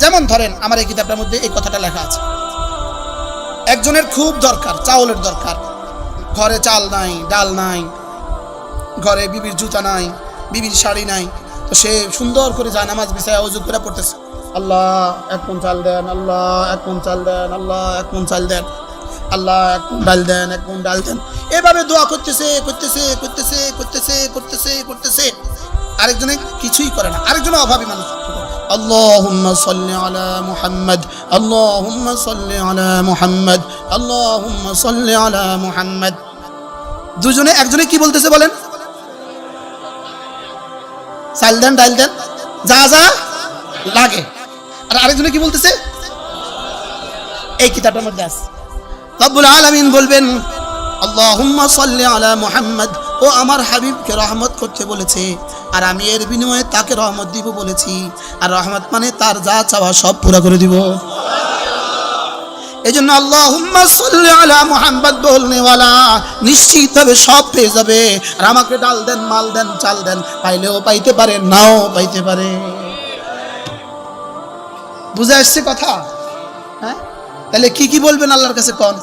যেমন ধরেন, আমার এই কিতাবটার মধ্যে এই কথাটা লেখা আছে। একজনের খুব দরকার, চাউলের দরকার। ঘরে চাল নাই, ডাল নাই, ঘরে বিবির জুতা নাই, বিবির শাড়ি নাই। তো সে সুন্দর করে যায় নামাজ বিছায় অজু করে পড়তেছে। আল্লাহ, এক কোন চাল দেন, আল্লাহ, এক কোন চাল দেন, আল্লাহ, এক মন চাল দেন, আল্লাহ, এক মন ডাল দেন, এক কোন ডাল দেন। এভাবে দোয়া করতেছে করতেছে করতেছে করতেছে করতেছে করতেছে আরেকজনে কিছুই করে না আরেকজনে অভাবী মানুষ اللهم صل على محمد اللهم صل على محمد اللهم صل على محمد দুজনে একজনে কি বলতেছে বলেন চাল দেন ডাল দেন যা যা লাগে আর আরেকজনে কি বলতেছে এই কিতাবটার মধ্যে আছে রব্বুল আলামিন বলবেন আল্লাহুম্মা সাল্লি আলা মুহাম্মদ। ও আমার হাবিবকে রহমত করতে বলেছে। আর আমি এর বিনিময়ে তাকে রহমত দিব বলেছি। আর রহমত মানে তার যা চাওয়া সব পুরো করে দিব। এই জন্য আল্লাহুম্মা সাল্লি আলা মুহাম্মদ বলনেওয়ালা নিশ্চিতভাবে সব পেয়ে যাবে। আর আমাকে ডাল দেন, মাল দেন, চাল দেন, পাইলেও পাইতে পারে, নাও পাইতে পারে। বুঝে আসছে কথা? হ্যাঁ? তাহলে কি কি বলবেন আল্লাহর কাছে কন?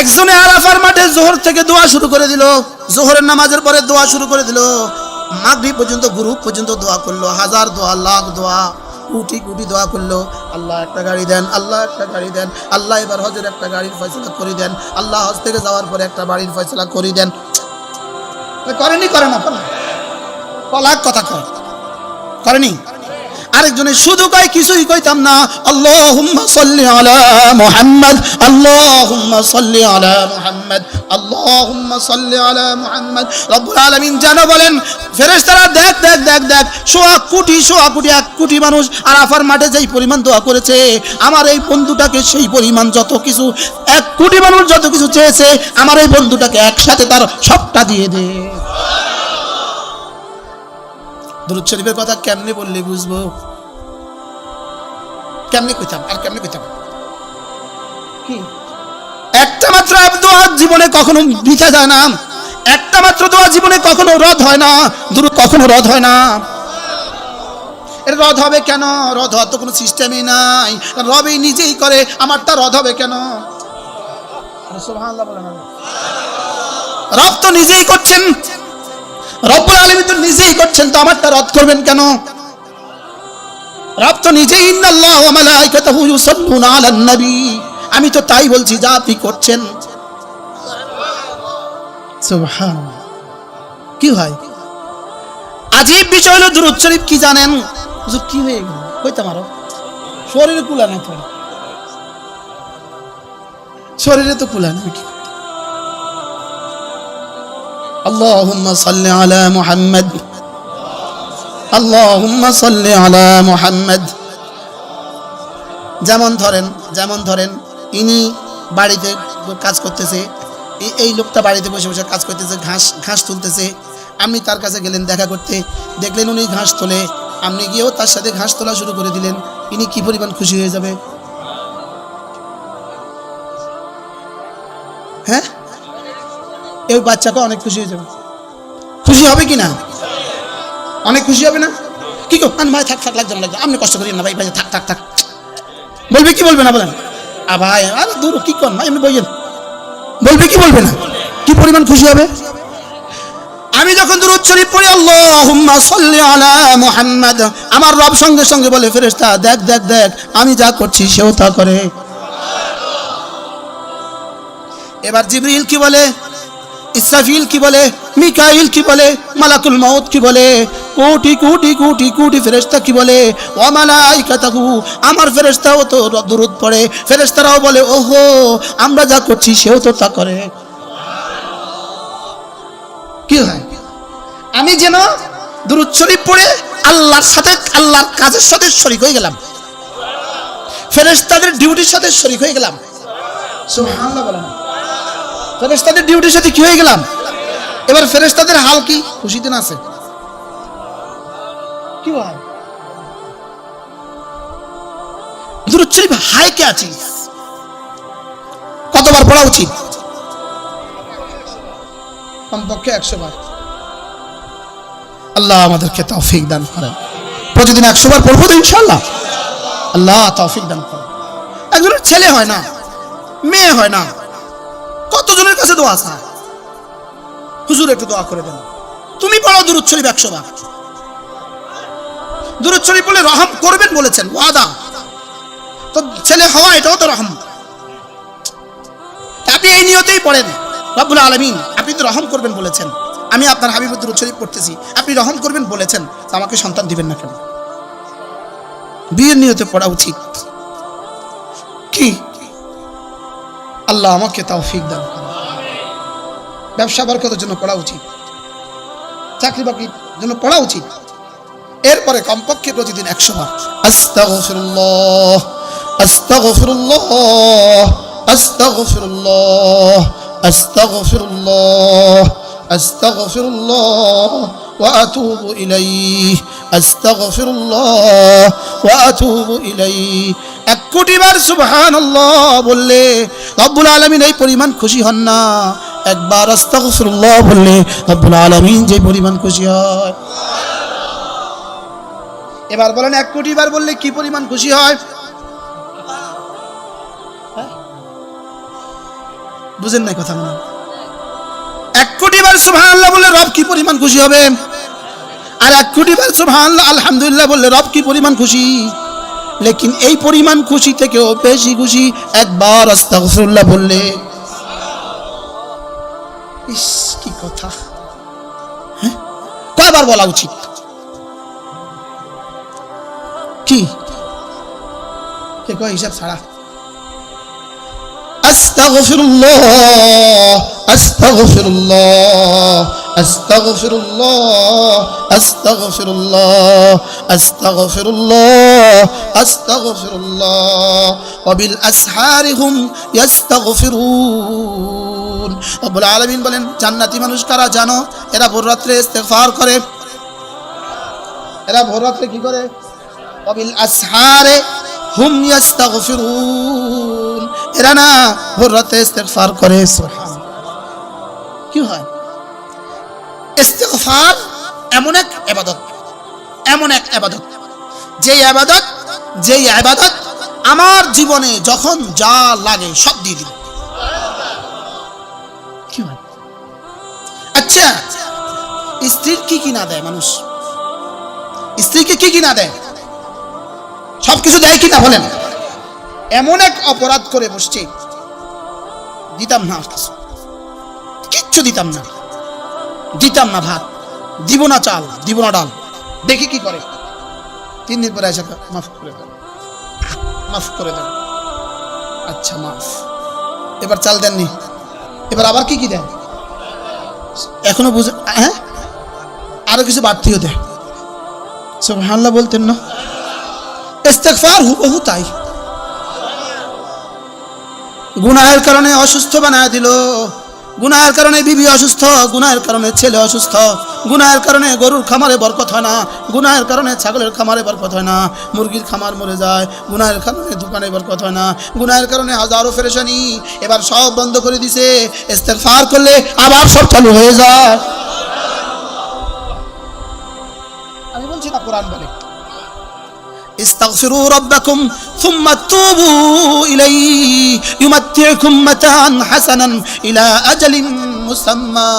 একজনে আরাফার মাঠে জোহর থেকে দোয়া শুরু করে দিল। জোহরের নামাজের পরে দোয়া শুরু করে দিল। মাগরিব পর্যন্ত, গ্রুপ পর্যন্ত দোয়া করল। হাজার দোয়া, লাখ দোয়া, কোটি কোটি দোয়া করল। আল্লাহ একটা গাড়ি দেন, আল্লাহ একটা গাড়ি দেন, আল্লাহ এবার হজের একটা গাড়ির ফয়সলা করে দেন, আল্লাহ হজ থেকে যাওয়ার পরে একটা বাড়ির ফয়সলা করে দেন। করেনি করে না। কলাক কথা কয়। করেনি? আরেকজনে শুধু কয়, কিছুই কইতাম না। আল্লাহুম্মা সাল্লি আলা মুহাম্মদ, আল্লাহুম্মা সাল্লি আলা মুহাম্মদ, আল্লাহুম্মা সাল্লি আলা মুহাম্মদ। রব্বুল আলামিন যেন বলেন, ফেরেশতারা দেখ দেখ দেখ দেখ, সোয়া কোটি সোয়া কোটি, এক কোটি মানুষ আরাফার মাঠে যেই পরিমাণ দোয়া করেছে, আমার এই বন্ধুটাকে সেই পরিমাণ যত কিছু, এক কোটি মানুষ যত কিছু চেয়েছে, আমার এই বন্ধুটাকে একসাথে তার সবটা দিয়ে দে। দুরুদ শরীফের কথা কেমনে বললে বুঝব? কেমনে কইতাম? আর কেমনে কইতাম? কি? একটা মাত্র দোয়া জীবনে কখনো বৃথা যায় না। একটা মাত্র দোয়া জীবনে কখনো রদ হয় না। দূর কখনো রদ হয় না। এর রদ হবে কেন? রদ হওয়ার তো কোনো সিস্টেমই নাই। রবই নিজেই করে আমারটা রদ হবে কেন? রব তো নিজেই করছেন। রব্বুল আলামিন তো নিজেই করছেন, তো আমারটা রদ করবেন কেন? রব তো নিজেই আমি তো তাই বলছি, যা আপনি করছেন। কি হয় আজীব বিষয় হলো দুরূদ শরীফ, কি জানেন? কি হয়ে গেল? কইতাম আরও শরীরে কুলা না শরীরে তো কুলা না اللهم صل على محمد اللهم صل على محمد যেমন ধরেন যেমন ধরেন ইনি বাড়িতে কাজ করতেছে এই- এই লোকটা বাড়িতে বসে বসে কাজ করতেছে ঘাস ঘাস তুলতেছে আপনি তার কাছে গেলেন দেখা করতে দেখলেন উনি ঘাস তোলে আপনি গিয়েও তার সাথে ঘাস তোলা শুরু করে দিলেন ইনি কি পরিমাণ খুশি হয়ে যাবে হ্যাঁ এই বাচ্চাটা অনেক খুশি হয়ে যাবে। খুশি হবে কি না? অনেক খুশি হবে না? কি আন ভাই, থাক থাক, লাগছে না লাগছে। আপনি কষ্ট করেন না, ভাই ভাই, থাক থাক থাক। বলবে কি বলবে না বলেন? আ ভাই আরে দূর, কি কর না এমনি বইয়েন। বলবে কি বলবে না? কি পরিমাণ খুশি হবে? আমি যখন দুরুদ শরীফ পড়ি, আল্লাহুম্মা সাল্লি আলা মুহাম্মাদ। আমার রব সঙ্গে সঙ্গে বলে, ফেরেশতা, দেখ দেখ দেখ, আমি যা করছি, সেও তা করে। এবার জিবরিল কি বলে? ইসরাফিল কি বলে? মিকাইল কি বলে? মালাকুল মাউত কি বলে? কোটি কোটি কোটি কোটি ফেরেশতা কি বলে? ও মালাইকাতাহু, আমার ফেরেশতাও তো দুরুদ পড়ে। ফেরেশতারাও বলে, ওহো, আমরা যা করছি সেও তো তা করে। কি হয়? আমি যেন দুরুদ শরীফ পড়ে আল্লাহর সাথে, আল্লাহর কাজের সাথে শরীক হয়ে গেলাম। ফেরেশতাদের ডিউটির সাথে শরীক হয়ে গেলাম। সুবহানাল্লাহ বলেন। ফেরেশতাদের ডিউটির সাথে কি হয়ে গেলাম? এবার ফেরেশতাদের হাল কি? খুশিতে আছে? কি হয়? কতবার পড়া উচিত? কমপক্ষে একশো বার আল্লাহ আমাদেরকে তৌফিক দান করেন। প্রতিদিন একশো বার পড়ব তো ইনশাল্লাহ আল্লাহ তৌফিক দান করেন। একজনের ছেলে হয় না, মেয়ে হয় না। কতজনের কাছে দোয়া চায় হুজুর, একটু দোয়া করে দেন। তুমি পড়ো দুরুদ শরীফ একশো বলে রহম করবেন বলেছেন, ওয়াদা। তো ছেলে হওয়া, এটাও তো রহম। আপনি এই নিয়তেই পড়েন। রব্বুল আলমিন, আপনি তো রহম করবেন বলেছেন। আমি আপনার হাবিব দুরুদ শরীফ পড়তেছি, আপনি রহম করবেন বলেছেন আমাকে সন্তান দিবেন না কেন? বিয়ের নিয়তে পড়া উচিত। কি? আল্লাহ আমাকে তাও ফিক দান। ব্যবসা বরকতের জন্য পড়া উচিত চাকরি বাকরির জন্য পড়া উচিত এরপরে কমপক্ষে প্রতিদিন একশো বার আস্তাগফিরুল্লাহ আস্তাগফিরুল্লাহ আস্তাগফিরুল্লাহ আস্তাগফিরুল্লাহ আস্তাগফিরুল্লাহ وأتوب إليه أستغفر الله وأتوب إليه এক কোটি বার সুবহানাল্লাহ বললে রব্বুল আলামিন এই পরিমাণ খুশি হন না একবার আস্তাগফিরুল্লাহ বললে রব্বুল আলামিন যে পরিমাণ খুশি হয়। এবার বলেন, এক কোটি বার বললে কি পরিমাণ খুশি হয়? হ্যাঁ? বুঝেন নাই কথা মনে এক কোটি বার সুবহানাল্লাহ বললে রব কি পরিমাণ খুশি হবে? আর এক কোটি বার সুবহানাল্লাহ, আলহামদুলিল্লাহ বললে রব কি পরিমাণ খুশি? লেকিন এই পরিমাণ খুশি থেকেও বেশি খুশি একবার আস্তাগফিরুল্লাহ বললে। ইস কি কথা। হ্যাঁ? কয়বার বলা উচিত? কি? কে কয় হিসাব ছাড়া? আস্তাগফিরুল্লাহ আস্তাগফিরুল্লাহ আস্তাগফিরুল্লাহ আস্তাগফিরুল্লাহ আস্তাগফিরুল্লাহ আস্তাগফিরুল্লাহ। ওয়াবিল আসহারি হুম ইয়াস্তাগফিরুন। রব্বুল আলামিন বলেন, জান্নাতি মানুষ কারা জানো? এরা ভোর রাত্রে ইস্তেগফার করে। এরা ভোর রাত্রে কি করে? ওয়াবিল আসহারে হুম ইয়াস্তাগফিরুন। এরা না ভোর রাতে ইস্তেগফার করে সুবহান কি হয়? ইস্তেগফার এমন এক ইবাদত, এমন এক ইবাদত। যে ইবাদত যে ইবাদত আমার জীবনে যখন যা লাগে সব দিয়ে দিল আচ্ছা স্ত্রীর কি কি না দেয় মানুষ? স্ত্রীকে কি কি না দেয়? সবকিছু দেয় কিনা বলেন? এমন এক অপরাধ করে বসছে। দিতাম না কিচ্ছু দিতাম না। দিতাম না ভাত। দিব না চাল, দিব না ডাল। দেখি কি করে। তিন দিন পরে এসে মাফ করে দেন। মাফ করে দেন। আচ্ছা মাফ। এবার চাল দেননি। এবার আবার কি কি দেন এখনও বুঝে হ্যাঁ? আরও কিছু বাড়তিও সব হাল্লা বলতেন না। ইস্তেকফার হুবহু তাই। গুনাহের কারণে অসুস্থ বানায় দিল। গুনাহের কারণে বিবি অসুস্থ, গুনাহের কারণে ছেলে অসুস্থ, গুনাহের কারণে গরুর খামারে বরকত হয় না, গুনাহের কারণে ছাগলের খামারে বরকত হয় না, মুরগির খামার মরে যায়, গুনাহের কারণে দোকানে বরকত হয় না, গুনাহের কারণে হাজারো ফেরেশানি এবার সব বন্ধ করে দিছে, ইস্তেগফার করলে আবার সব চালু হয়ে যায়। আমি বলছি না কোরআন বলে। استغفروا ربكم ثم توبوا إليه يمتعكم متاعا حسنا إلى أجل মুসাম্মা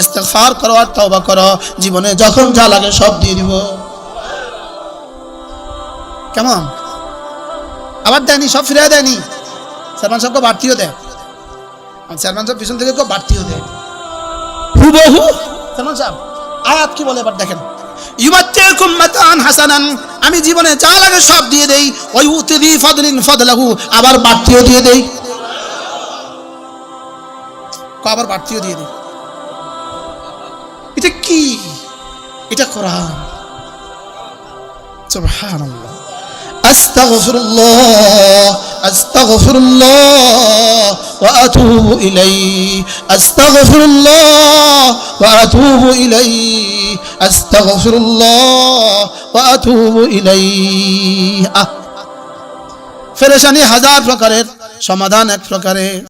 ইস্তেগফার করো আর তওবা করো জীবনে যখন যা লাগে সব দিয়ে দিব কেমন আবার দেয়নি সব ফিরে দেয়নি সালমান সাহেবকে বাড়তিও দেয় আর সালমান সাহেব পিছন থেকে কেউ বাড়তিও দেয় হুবহু সালমান সাহেব আয়াত কি বলে এবার দেখেন ইউমাত্তিকুম মাতান হাসানান আমি জীবনে যা লাগে সব দিয়ে দেই। ওই উতিদি ফদলিন ফদলাহু, আবার বাড়তিও দিয়ে দেই। আবার বাড়তিও দিয়ে দেই। এটা কি? এটা কোরআন। সুবহানাল্লাহ। আস্তাগফিরুল্লাহ আস্তাগফিরুল্লাহ وأتوب إليه أستغفر الله وأتوب إليه أستغفر الله وأتوب إليه আহ, ফেরেশানি হাজার প্রকারের সমাধান এক প্রকারে